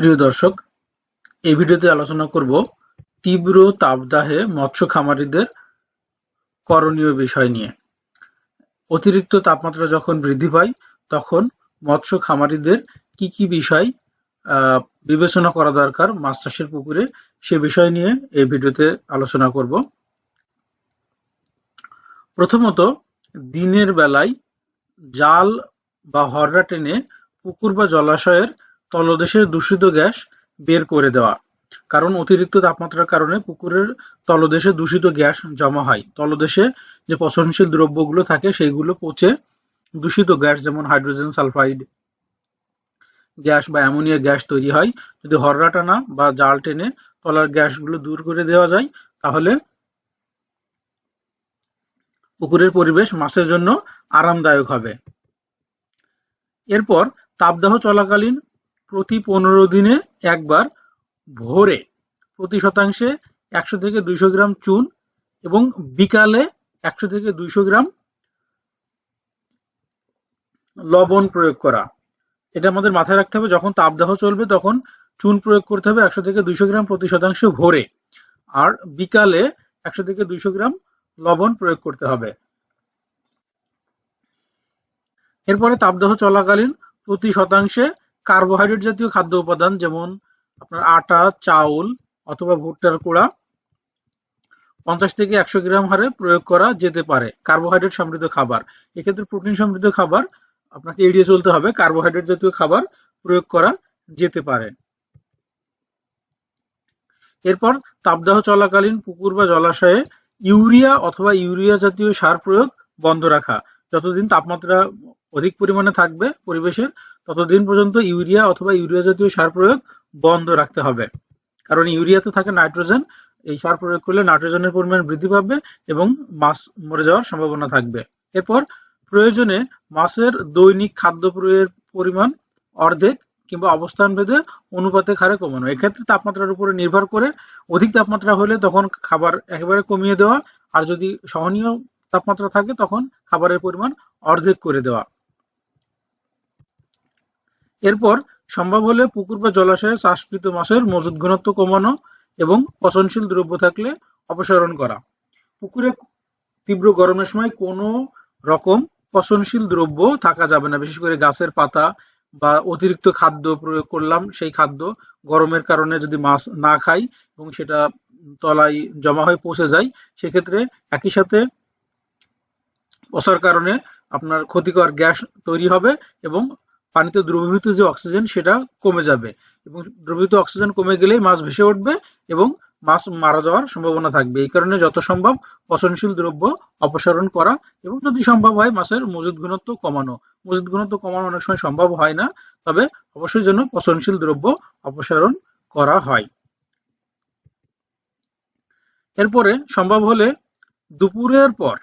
প্রিয় দর্শক, এই ভিডিওতে আলোচনা করব তীব্র তাপদাহে মৎস্য খামারিদের করণীয় বিষয় নিয়ে। অতিরিক্ত তাপমাত্রা যখন বৃদ্ধি পায়, তখন মৎস্য খামারিদের কি কি বিষয় বিবেচনা করা দরকার মাছ চাষের পুকুরে, সে বিষয় নিয়ে এই ভিডিওতে আলোচনা করব। প্রথমত, দিনের বেলায় জাল বা হররা টেনে পুকুর বা জলাশয়ের তলদেশের দূষিত গ্যাস বের করে দেওয়া। কারণ অতিরিক্ত তাপমাত্রার কারণে পুকুরের তলদেশে দূষিত গ্যাস জমা হয়। তলদেশে যে পচনশীল দ্রব্যগুলো থাকে, সেইগুলো পচে দূষিত গ্যাস যেমন হাইড্রোজেন সালফাইড গ্যাস বা অ্যামোনিয়া গ্যাস তৈরি হয়। যদি হররা টানা বা জাল টেনে তলার গ্যাসগুলো দূর করে দেওয়া যায়, তাহলে পুকুরের পরিবেশ মাছের জন্য আরামদায়ক হবে। এরপর তাপদাহ চলাকালীন প্রতি পনেরো দিনে একবার ভোরে প্রতি শতাংশে একশো থেকে দুইশো গ্রাম চুন এবং বিকালে একশো থেকে দুইশো গ্রাম লবণ প্রয়োগ করা। এটা আমাদের মাথায় রাখতে হবে, যখন তাপদাহ চলবে তখন চুন প্রয়োগ করতে হবে একশো থেকে দুইশো গ্রাম প্রতি শতাংশে ভোরে। আর বিকালে একশো থেকে দুইশো গ্রাম লবণ প্রয়োগ করতে হবে। এরপরে তাপদাহ চলাকালীন প্রতি শতাংশে কার্বোহাইড্রেট জাতীয় খাদ্য উপাদান, যেমন আপনার আটা, চাউল অথবা ভুট্টার কুড়া, পঞ্চাশ থেকে একশো গ্রাম হারে প্রয়োগ করা যেতে পারে কার্বোহাইড্রেট সমৃদ্ধ খাবার। এক্ষেত্রে প্রোটিন সমৃদ্ধ খাবার আপনাকে এড়িয়ে চলতে হবে, কার্বোহাইড্রেট জাতীয় খাবার প্রয়োগ করা যেতে পারে। এরপর তাপদাহ চলাকালীন পুকুর বা জলাশয়ে ইউরিয়া অথবা ইউরিয়া জাতীয় সার প্রয়োগ বন্ধ রাখা, যতদিন তাপমাত্রা অধিক পরিমাণে থাকবে পরিবেশের ততদিন পর্যন্ত ইউরিয়া অথবা ইউরিয়া জাতীয় সার প্রয়োগ বন্ধ রাখতে হবে। কারণ ইউরিয়াতে থাকে নাইট্রোজেন, এই সার প্রয়োগ করলে নাইট্রোজেনের পরিমাণ বৃদ্ধি পাবে এবং মাছ মরে যাওয়ার সম্ভাবনা থাকবে। এরপর প্রয়োজনে মাছের দৈনিক খাদ্য প্রয়োগের পরিমাণ অর্ধেক কিংবা অবস্থান ভেদে অনুপাতে হারে কমানো। এক্ষেত্রে তাপমাত্রার উপরে নির্ভর করে অধিক তাপমাত্রা হলে তখন খাবার একেবারে কমিয়ে দেওয়া, আর যদি সহনীয় তাপমাত্রা থাকে তখন খাবারের পরিমাণ অর্ধেক করে দেওয়া। এরপর সম্ভব হলে পুকুর বা জলাশয়ে চাষকৃত মাছের মজুদ ঘনত্ব কমানো এবং পচনশীল দ্রব্য থাকলে অপসারণ করা। পুকুরে তীব্র গরমের সময় কোনো রকম পচনশীল দ্রব্য থাকা যাবে না। বিশেষ করে গাছের পাতা বা অতিরিক্ত খাদ্য প্রয়োগ করলাম, সেই খাদ্য গরমের কারণে যদি মাছ না খাই এবং সেটা তলায় জমা হয়ে পচে যায়, সেক্ষেত্রে একই সাথে পচার কারণে আপনার ক্ষতিকর গ্যাস তৈরি হবে এবং পানিতে দ্রবীভূত যে অক্সিজেন, সেটা কমে যাবে। এবং দ্রবীভূত অক্সিজেন কমে গেলেই মাছ ভেসে উঠবে এবং মাছ মারা যাওয়ার সম্ভাবনা থাকবে। এই কারণে যত সম্ভব পচনশীল দ্রব্য অপসারণ করা এবং যদি সম্ভব হয় মাছের মজুদ ঘনত্ব কমানো। মজুদ ঘনত্ব কমানো অনেক সময় সম্ভব হয় না, তবে অবশ্যই যেন পচনশীল দ্রব্য অপসারণ করা হয়। এরপরে সম্ভব হলে দুপুরের পর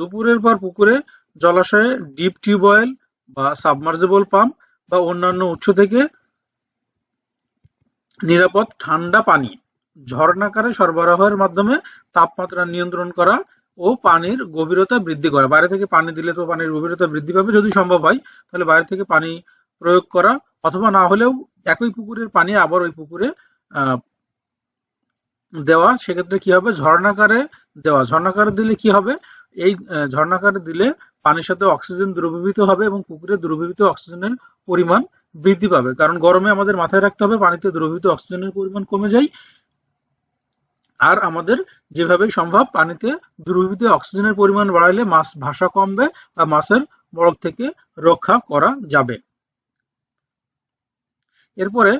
দুপুরের পর পুকুরে জলাশয়ে ডিপ টিউবওয়েল বা সাবমার্জেবল পাম্প বা অন্যান্য উৎস থেকে নিরাপদ ঠান্ডা পানি ঝর্ণাকারে সরবরাহের মাধ্যমে তাপমাত্রা নিয়ন্ত্রণ করা ও পানির গভীরতা বৃদ্ধি করা। বাইরে থেকে পানি দিলে তো পানির গভীরতা বৃদ্ধি পাবে। যদি সম্ভব হয়, তাহলে বাইরে থেকে পানি প্রয়োগ করা অথবা না হলেও একই পুকুরের পানি আবার ওই পুকুরে দেওয়া, সেক্ষেত্রে কি হবে? ঝর্ণাকারে দেওয়া। ঝর্ণাকারে দিলে কি হবে? এই ঝর্ণাকারে দিলে পানির সাথে অক্সিজেন দ্রবীভূত হবে এবং পুকুরে দ্রবীভূত অক্সিজেনের পরিমাণ বৃদ্ধি পাবে। কারণ গরমে আমাদের মাথায় রাখতে হবে পানিতে দ্রবীভূত অক্সিজেনের পরিমাণ কমে যায়। আর আমাদের যেভাবে সম্ভব পানিতে দ্রবীভূত অক্সিজেনের পরিমাণ বাড়াইলে মাছ ভাষা কমবে বা মাছের বরফ থেকে রক্ষা করা যাবে। এরপরে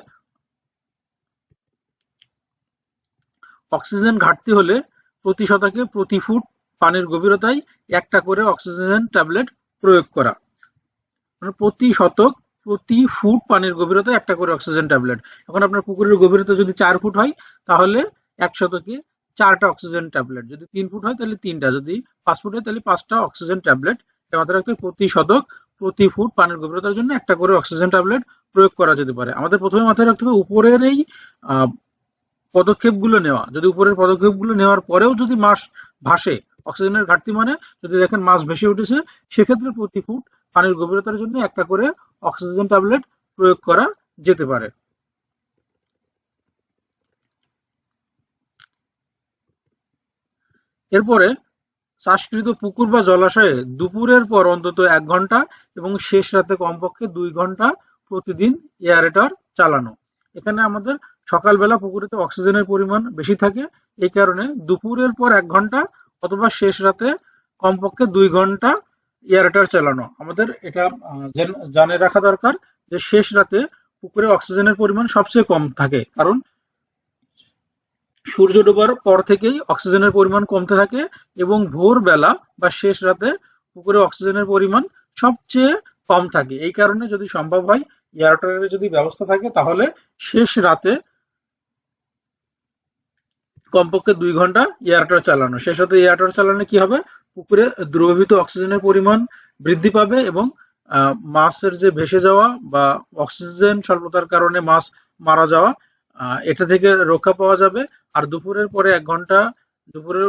অক্সিজেন ঘাটতি হলে প্রতি শতকে প্রতি ফুট পানির গভীরতায় একটা করে অক্সিজেন ট্যাবলেট প্রয়োগ করা। মানে প্রতি শতক, প্রতি ফুট পানির গভীরতায় একটা করে অক্সিজেন ট্যাবলেট। এখন আপনার পুকুরের গভীরতা যদি চার ফুট হয়, তাহলে এক শতকে চারটা অক্সিজেন ট্যাবলেট। যদি তিন ফুট হয়, তাহলে তিনটা। যদি পাঁচ ফুট হয়, তাহলে পাঁচটা অক্সিজেন ট্যাবলেট। মাথায় রাখতে প্রতি শতক, প্রতি ফুট পানির গভীরতার জন্য একটা করে অক্সিজেন ট্যাবলেট প্রয়োগ করা যেতে পারে। আমাদের প্রথমে মাথায় রাখতে হবে, উপরের এই পদক্ষেপগুলো নেওয়া। যদি উপরের পদক্ষেপগুলো নেওয়ার পরেও যদি মাস ভাসে অক্সিজেনের ঘাটতি মানে যদি দেখেন মাছ ভেসে উঠেছে, সেক্ষেত্রে প্রতি ফুট পানির গভীরতার জন্য একটা করে অক্সিজেন ট্যাবলেট প্রয়োগ করা যেতে পারে। এরপরে চাষকৃত পুকুর বা জলাশয়ে দুপুরের পর অন্তত এক ঘণ্টা এবং শেষ রাতে কমপক্ষে দুই ঘণ্টা প্রতিদিন এয়ারেটার চালানো। এখানে আমাদের সকালবেলা পুকুরেতে অক্সিজেনের পরিমাণ বেশি থাকে, এই কারণে দুপুরের পর এক ঘণ্টা অথবা শেষ রাতে কমপক্ষে দুই ঘণ্টা এয়ারটার চালানো। আমাদের এটা জানে রাখা দরকার যে শেষ রাতে পুকুরে অক্সিজেনের পরিমাণ সবচেয়ে কম থাকে। কারণ সূর্য ডোবার পর থেকেই অক্সিজেনের পরিমাণ কমতে থাকে এবং ভোরবেলা বা শেষ রাতে পুকুরে অক্সিজেনের পরিমাণ সবচেয়ে কম থাকে। এই কারণে যদি সম্ভব হয় এয়ারটারের যদি ব্যবস্থা থাকে, তাহলে শেষ রাতে কমপক্ষে দুই ঘণ্টা এয়ারটর চালানো। শেষ রাতে এয়ারটর চালানো কি হবে? পুকুরে দ্রবীভূত অক্সিজেনের পরিমাণ বৃদ্ধি পাবে এবং মাছের যে ভেসে যাওয়া বা অক্সিজেন স্বল্পতার কারণে মাছ মারা যাওয়া এটা থেকে রক্ষা পাওয়া যাবে। আর দুপুরের পরে এক ঘণ্টা, দুপুরের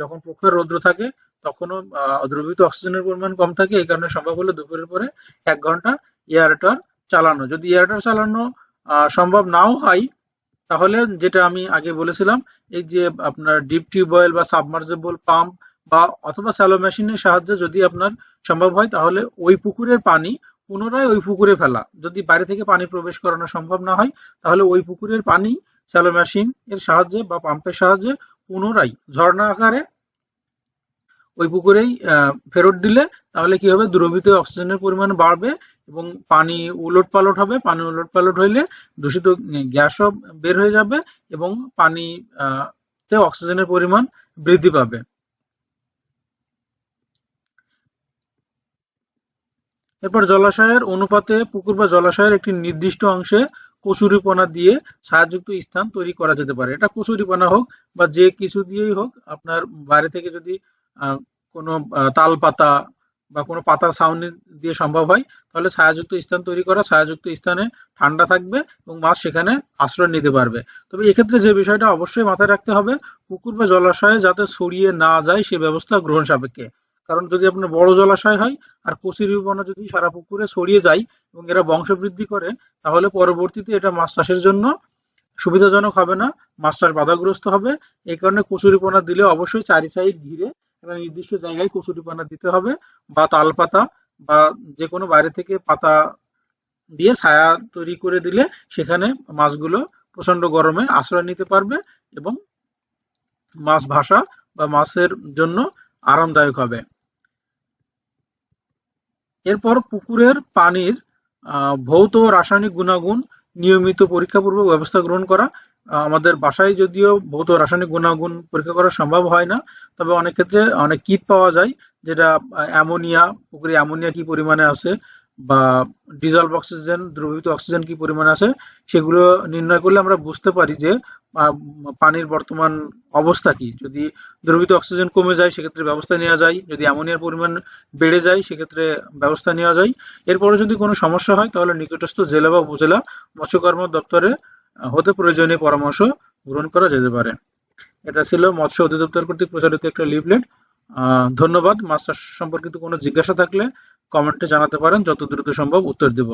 যখন প্রখর রৌদ্র থাকে, তখনও দ্রবীভূত অক্সিজেনের পরিমাণ কম থাকে। এই কারণে সম্ভব হলে দুপুরের পরে এক ঘণ্টা এয়ারটর চালানো। যদি এয়ারটর চালানো সম্ভব নাও হয় তাহলে যেটা আমি আগে বলেছিলাম, এই যে আপনার ডিপ টিউবওয়েল বা সাবমার্জেবল পাম্প বা অথবা স্যালো মেশিনের সাহায্যে যদি আপনার সম্ভব হয়, তাহলে ওই পুকুরের পানি পুনরায় ওই পুকুরে ফেলা। যদি বাইরে থেকে পানি প্রবেশ করানো সম্ভব না হয়, তাহলে ওই পুকুরের পানি স্যালো মেশিন এর সাহায্যে বা পাম্পের সাহায্যে পুনরায় ঝর্ণা আকারে ওই পুকুরেই ফেরত দিলে তাহলে কি হবে? দ্রবীভূত অক্সিজেনের পরিমাণ বাড়বে এবং পানি উলট পালট হবে। পানি উলট পালট হইলে দূষিত গ্যাসও বের হয়ে যাবে এবং পানি তে অক্সিজেনের পরিমাণ বৃদ্ধি পাবে। এরপর জলাশয়ের অনুপাতে পুকুর বা জলাশয়ের একটি নির্দিষ্ট অংশে কচুরিপনা দিয়ে ছায়াযুক্ত স্থান তৈরি করা যেতে পারে। এটা কচুরিপানা হোক বা যে কিছু দিয়েই হোক, আপনার বাইরে থেকে যদি কোনো তাল পাতা বা কোনো পাতা ছাউনি দিয়ে সম্ভব হয়, তাহলে ছায়াযুক্ত স্থান তৈরি করা। ছায়াযুক্ত স্থানে ঠান্ডা থাকবে এবং মাছ সেখানে আশ্রয় নিতে পারবে। তবে এক্ষেত্রে যে বিষয়টা অবশ্যই মাথায় রাখতে হবে, পুকুর বা জলাশয়ে যাতে ছড়িয়ে না যায়, সে ব্যবস্থা গ্রহণ সাপেক্ষে। কারণ যদি আপনার বড় জলাশয় হয় আর কচুরিপানা যদি সারা পুকুরে ছড়িয়ে যায় এবং এরা বংশবৃদ্ধি করে, তাহলে পরবর্তীতে এটা মাছ চাষের জন্য সুবিধাজনক হবে না। মাছ চাষ বাধাগ্রস্ত হবে। এই কারণে কচুরিপনা দিলে অবশ্যই চারি সাইড ঘিরে একটা নির্দিষ্ট জায়গায় কচুরিপানা দিতে হবে বা তাল পাতা বা যে কোনো বাইরে থেকে পাতা দিয়ে ছায়া তৈরি করে দিলে সেখানে মাছগুলো প্রচণ্ড গরমে আশ্রয় নিতে পারবে এবং মাছ ভাসা বা মাছের জন্য আরামদায়ক হবে। এরপর পুকুরের পানির ভৌত রাসায়নিক গুণাগুণ নিয়মিত পরীক্ষাপূর্বক ব্যবস্থা গ্রহণ করা আমাদের বাসায় যদিও ভৌত রাসায়নিক গুণাগুণ পরীক্ষা করা সম্ভব হয় না, তবে অনেক ক্ষেত্রে অনেক কিট পাওয়া যায়, যেটা অ্যামোনিয়া, পুকুরে অ্যামোনিয়া কি পরিমাণে আছে বা ডিজলভ অক্সিজেন, দ্রবীভূত অক্সিজেন কি পরিমাণে আছে, সেগুলো নির্ণয় করলে আমরা বুঝতে পারি যে পানির বর্তমান অবস্থা কি। যদি দ্রবীভূত অক্সিজেন কমে যায়, সেক্ষেত্রে ব্যবস্থা নেওয়া যায়, যদি অ্যামোনিয়ার পরিমাণ বেড়ে যায়, সেক্ষেত্রে ব্যবস্থা নেওয়া যায়। এরপরে যদি কোনো সমস্যা হয়, তাহলে নিকটস্থ জেলা বা উপজেলা মৎস্য কর্ম দপ্তরে হতে প্রয়োজনীয় পরামর্শ গ্রহণ করা যেতে পারে। এটা ছিল মৎস্য অধিদপ্তর কর্তৃক প্রচারিত একটা লিফলেট ধন্যবাদ। মাছ সম্পর্কিত কোনো জিজ্ঞাসা থাকলে কমেন্টে জানাতে পারেন। যত দ্রুত সম্ভব উত্তর দেব।